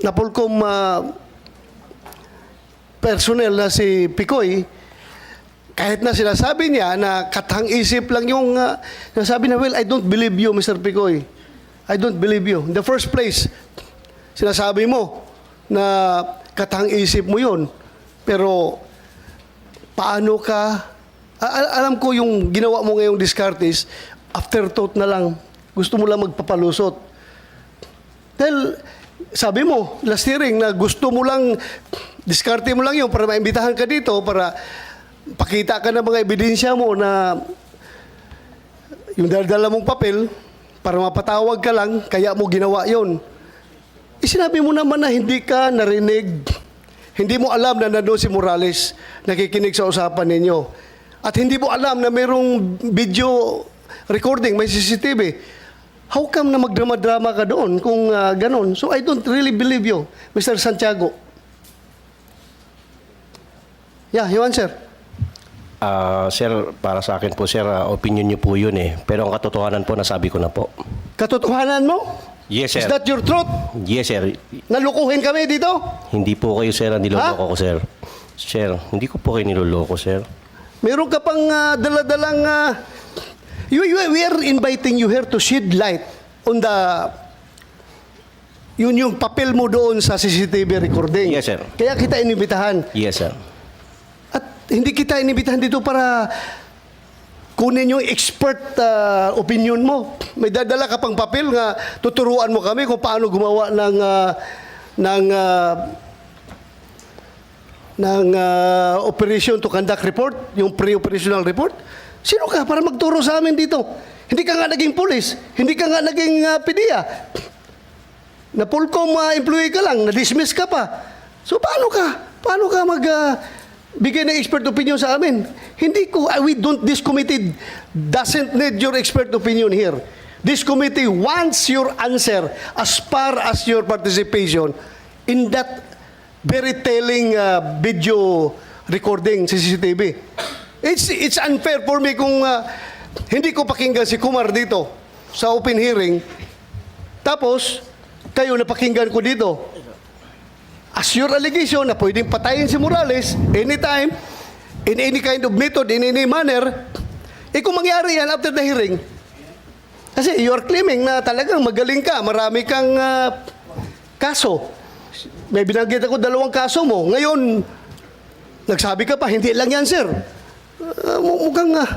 Napolcom ah, personnel na si Picoy, kahit na sinasabi niya na katang isip lang yung uh, nasabi na, well, I don't believe you, Mr. Picoy. I don't believe you. In the first place, sinasabi mo na katang isip mo yun. Pero, paano ka, alam ko yung ginawa mo ngayong discartes, afterthought na lang, gusto mo lang magpapalusot. Dahil, sabi mo, last hearing, na gusto mo lang, diskarte mo lang yun para maimbitahan ka dito, para pakita ka ng mga ebidensya mo na yung dala mong papel, para mapatawag ka lang, kaya mo ginawa yon. Isinabi mo naman na hindi ka narinig, hindi mo alam na nandun si Morales, nakikinig sa usapan ninyo. At hindi mo alam na mayroong video recording, may CCTV. How come na magdrama-drama ka doon kung ah, ganon? So I don't really believe you, Mr. Santiago. Yeah, you answer. Ah, sir, para sa akin po, sir, ah, opinion niyo po yun eh. Pero ang katotohanan po, nasabi ko na po. Katotohanan mo? Yes, sir. Is that your truth? Yes, sir. Nalukuhin kami dito? Hindi po kayo, sir, ang niloloko ko, sir. Sir, hindi ko po kayo niloloko, sir. Meron ka pang ah, daladalang... ah, you, you, we are inviting you here to shed light on the... Yun yung papel mo doon sa CCTV recording. Yes, sir. Kaya kita inibitahan. Yes, sir. At hindi kita inibitahan dito para kunin yung expert ah, opinion mo. May dadala ka pang papel nga tuturuan mo kami kung paano gumawa ng ah, ng ah, ng ah, operation to conduct report, yung pre-operational report. Sino ka para magturo sa amin dito? Hindi ka nga naging pulis, hindi ka nga naging ah, PDEA. Na Polcom ah, employee ka lang, na-dismiss ka pa. So paano ka? Paano ka mag ah, bigay ng expert opinion sa amin? Hindi ko, ah, we don't, this committee doesn't need your expert opinion here. This committee wants your answer as far as your participation in that very telling ah, video recording sa CCTV. It's, it's unfair for me kung ah, hindi ko pakinggan si Kumar dito sa open hearing tapos, kayo napakinggan ko dito. As your allegation na pwedeng patayin si Morales anytime, in any kind of method, in any manner, eh kung mangyari yan after the hearing, kasi you are claiming na talagang magaling ka, marami kang ah, kaso. May binanggit ako dalawang kaso mo. Ngayon, nagsabi ka pa, hindi lang yan, sir. Mu- mukhang ah,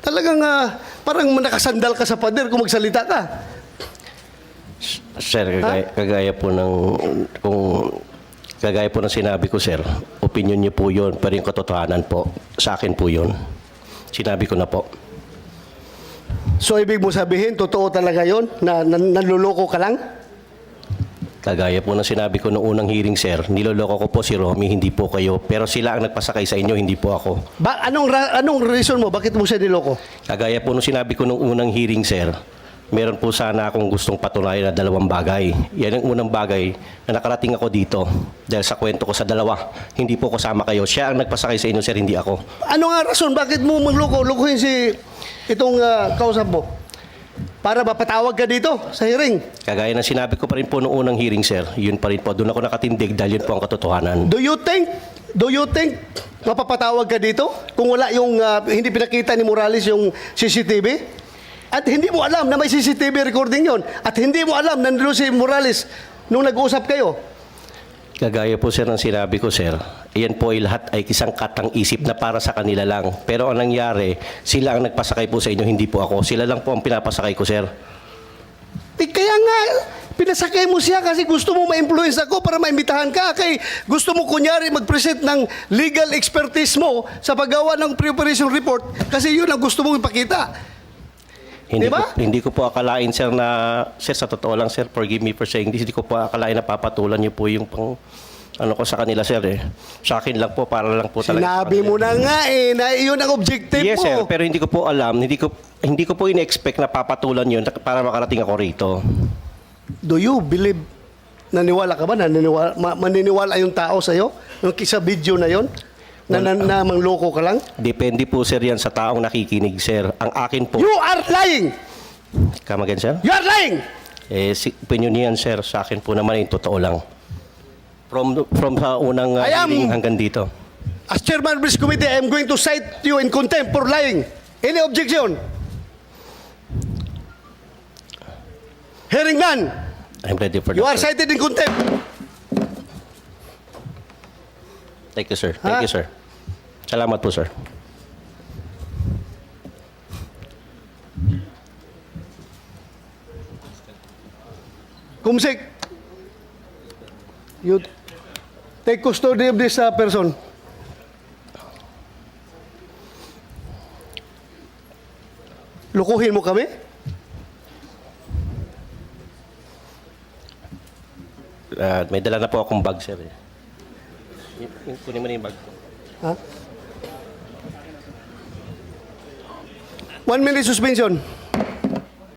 talagang ah, parang nakasandal ka sa pader kung magsalita ka. Sir, kagaya, kagaya po ng, kung, kagaya po ng sinabi ko, sir, opinion niyo po yun, pero yung katotohanan po, sa akin po yun. Sinabi ko na po. So ibig mo sabihin, totoo talaga yon na, na nanluloko ka lang? Kagaya po ng sinabi ko noong unang hearing, sir, niloloko ko po si Romy, hindi po kayo. Pero sila ang nagpasakay sa inyo, hindi po ako. Ba, anong, ra- anong reason mo? Bakit mo siya niloko? Kagaya po nung sinabi ko nung unang hearing, sir, meron po sana akong gustong patunayan na dalawang bagay. Yan ang unang bagay na nakarating ako dito dahil sa kwento ko sa dalawa. Hindi po kasama kayo. Siya ang nagpasakay sa inyo, sir, hindi ako. Ano nga rason? Bakit mo magloko? Lukuhin si itong ah, kausap mo? Para mapatawag ka dito sa hearing. Kagaya ng sinabi ko pa rin po nung unang hearing, sir, yun pa rin po. Doon ako nakatindig dahil yun po ang katotohanan. Do you think, do you think mapapatawag ka dito kung wala yung, ah, hindi pinakita ni Morales yung CCTV? At hindi mo alam na may CCTV recording yon At hindi mo alam na nandun si Morales nung nag-usap kayo. Kagaya po, sir, ng sinabi ko, sir, iyan po ay lahat ay isang katang isip na para sa kanila lang. Pero ang nangyari, sila ang nagpasakay po sa inyo, hindi po ako. Sila lang po ang pinapasakay ko, sir. Eh, kaya nga, pinasakay mo siya kasi gusto mo ma-influence ako para maimbitahan ka. Kay gusto mo kunyari mag-present ng legal expertise mo sa paggawa ng pre-operation report kasi yun ang gusto mong ipakita. Hindi, Diba? ko, hindi ko po akalain, sir, na, sir, sa totoo lang, sir, forgive me for saying this, hindi ko po akalain na papatulan niyo po yung pang, ano ko sa kanila, sir, eh. Sa akin lang po, para lang po talaga. Sinabi mo na nga eh, na yun ang objective Yes, mo. sir, pero hindi ko po alam, hindi ko, hindi ko po in-expect na papatulan yun para makarating ako rito. Do you believe, naniwala ka ba, naniniwala, ma- maniniwala yung tao sa'yo? Yung sa video na yon na, na, na mangloko ka lang? Depende po, sir, yan sa taong nakikinig, sir. Ang akin po, You are lying! come again, sir? You are lying! Eh, si, opinion niyan, sir, sa akin po naman, yung totoo lang. From, from sa unang uh, I am- hanggang dito. As chairman of this committee, I am going to cite you in contempt for lying. Any objection? Hearing none. I'm ready for You that, are sir. cited in contempt. Thank you, sir. Thank Ha? you, sir. Salamat po, sir. Kumsik, you take custody of this uh, person. Lukuhin mo kami? Uh, may dala na po akong bag, sir. eh. Kunin mo na yung bag ko. Ha? One minute suspension.